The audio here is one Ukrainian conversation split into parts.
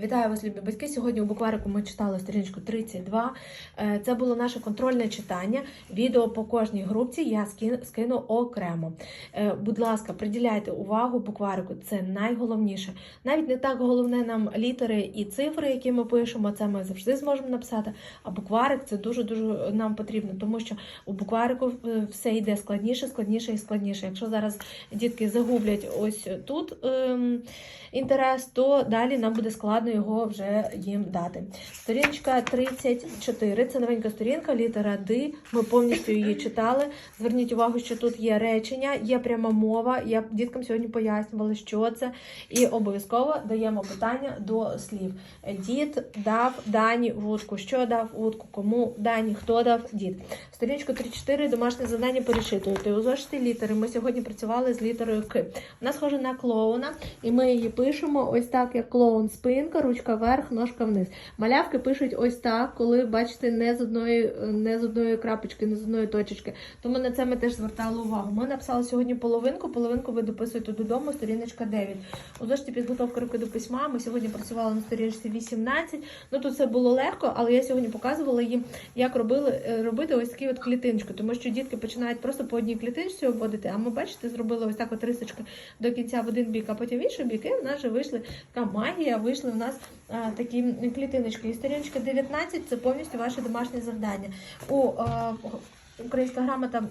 Вітаю вас, любі батьки. Сьогодні у букварику ми читали сторіночку 32. Е, Це було наше контрольне читання. Відео по кожній групці я скину, окремо. Е, Будь ласка, приділяйте увагу букварику. Це найголовніше. Навіть не так головне нам літери і цифри, які ми пишемо. Це ми завжди зможемо написати. А букварик це дуже дуже нам потрібно, тому що у букварику е, все йде складніше, складніше і складніше. Якщо зараз дітки загублять ось тут ем, інтерес, то далі нам буде складно його вже їм дати. Сторіночка 34, це новенька сторінка, літера Д. Ми повністю її читали. Зверніть увагу, що тут є речення, є пряма мова. Я діткам сьогодні пояснювала, що це. І обов'язково даємо питання до слів. Дід дав дані вудку. Що дав вудку? Кому дані? Хто дав дід? Сторіночку 34, домашнє завдання перечитуєте. У зошиті літери ми сьогодні працювали з літерою К. Вона схожа на клоуна, і ми її пишемо ось так, як клоун спинка, ручка вверх, ножка вниз. Малявки пишуть ось так, коли бачите не з одної, не з одної крапочки, не з одної точечки. Тому на це ми теж звертали увагу. Ми написали сьогодні половинку, половинку ви дописуєте додому, сторіночка 9. У зошиті підготовка руки до письма. Ми сьогодні працювали на сторіночці 18. Ну тут все було легко, але я сьогодні показувала їм, як робили е, робити ось такі от клітиночки, тому що дітки починають просто по одній клітиночці обводити. А ми бачите, зробили ось так от рисочки до кінця в один бік, а потім в інший бік. І в нас вже вийшли така магія. Вийшли у нас а, такі клітиночки. І сторіночка 19 це повністю ваше домашнє завдання. У а, українська грамота.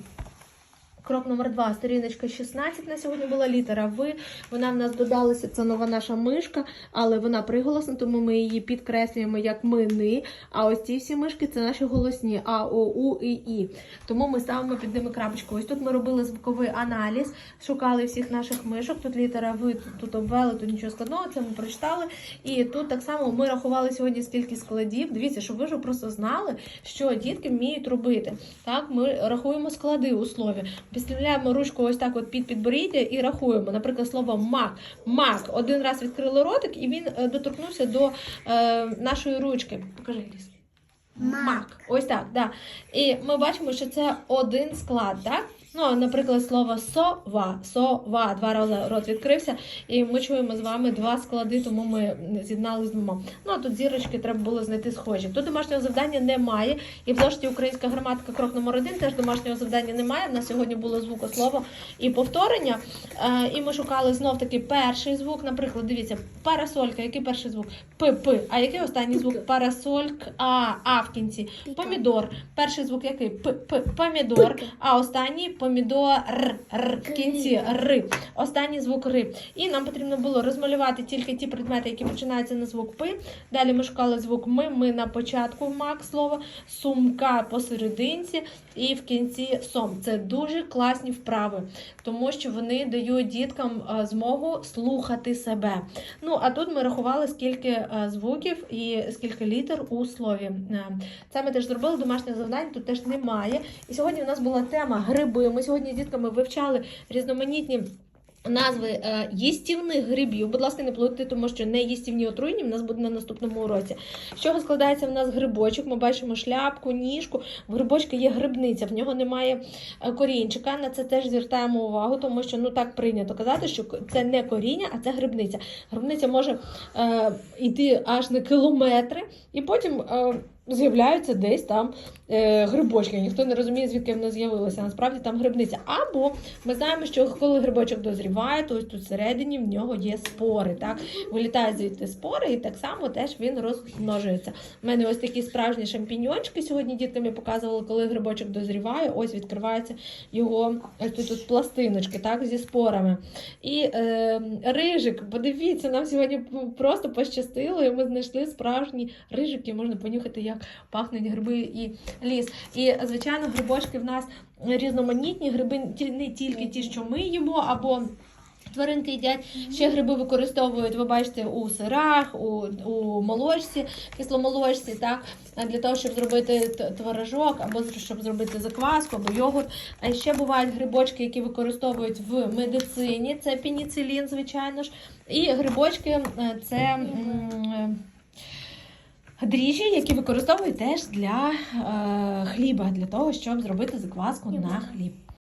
Крок номер два, сторіночка 16 на сьогодні була літера В. Вона в нас додалася, це нова наша мишка, але вона приголосна, тому ми її підкреслюємо як мини. А ось ці всі мишки це наші голосні А, О, У і І. Тому ми ставимо під ними крапочку. Ось тут ми робили звуковий аналіз, шукали всіх наших мишок. Тут літера В, тут, тут обвели, тут нічого складного, це ми прочитали. І тут так само ми рахували сьогодні скільки складів. Дивіться, щоб ви вже просто знали, що дітки вміють робити. Так, ми рахуємо склади у слові. Підставляємо ручку ось так от під підборіддя і рахуємо. Наприклад, слово мак. Мак. Один раз відкрили ротик і він е, доторкнувся до е, нашої ручки. Покажи, Ліс. Мак. Ось так, да. І ми бачимо, що це один склад, так? Ну, наприклад, слово сова, сова, два рази рот відкрився, і ми чуємо з вами два склади, тому ми з'єднали з двома. Ну, а тут зірочки треба було знайти схожі. Тут домашнього завдання немає. І в зошиті українська граматика крок номер один теж домашнього завдання немає. У нас сьогодні було звукослово і повторення. Е, і ми шукали знов таки перший звук. Наприклад, дивіться, парасолька, який перший звук? П, П. А який останній звук? Парасольк, А, А в кінці. Помідор. Перший звук який? П, П, помідор. А останній помідор Р в кінці Р. Останній звук Р. І нам потрібно було розмалювати тільки ті предмети, які починаються на звук П. Далі ми шукали звук Ми. Ми на початку мак слово, сумка посерединці і в кінці сом. Це дуже класні вправи, тому що вони дають діткам е, змогу слухати себе. Ну а тут ми рахували скільки е, звуків і скільки літер у слові. Е, Це ми теж зробили домашнє завдання, тут теж немає. І сьогодні у нас була тема гриби. Ми сьогодні з дітками вивчали різноманітні. Назви е, їстівних грибів, будь ласка, не плутайте, тому що не їстівні отруйні в нас буде на наступному уроці. З чого складається в нас грибочок? Ми бачимо шляпку, ніжку. В грибочка є грибниця, в нього немає е, корінчика. На це теж звертаємо увагу, тому що ну так прийнято казати, що це не коріння, а це грибниця. Грибниця може е, йти аж на кілометри, і потім. Е, З'являються десь там е, грибочки. Ніхто не розуміє, звідки вони з'явилися. Насправді там грибниця. Або ми знаємо, що коли грибочок дозріває, то ось тут всередині в нього є спори. Так? Вилітають звідти спори, і так само теж він розмножується. У мене ось такі справжні шампіньончики. Сьогодні дітки мені показували, коли грибочок дозріває, ось відкриваються його тут, тут пластиночки так, зі спорами. І е, рижик, подивіться, нам сьогодні просто пощастило, і ми знайшли справжні рижики, можна понюхати, як пахнуть гриби і ліс. І, звичайно, грибочки в нас різноманітні, гриби не тільки ті, що ми їмо, або Тваринки їдять, ще гриби використовують, ви бачите, у сирах, у, у молочці, кисломолочці, так, для того, щоб зробити творожок, або щоб зробити закваску, або йогурт. А ще бувають грибочки, які використовують в медицині, це пеніцилін, звичайно ж. І грибочки е, це. Дріжджі, які використовують теж для е, хліба, для того, щоб зробити закваску на хліб.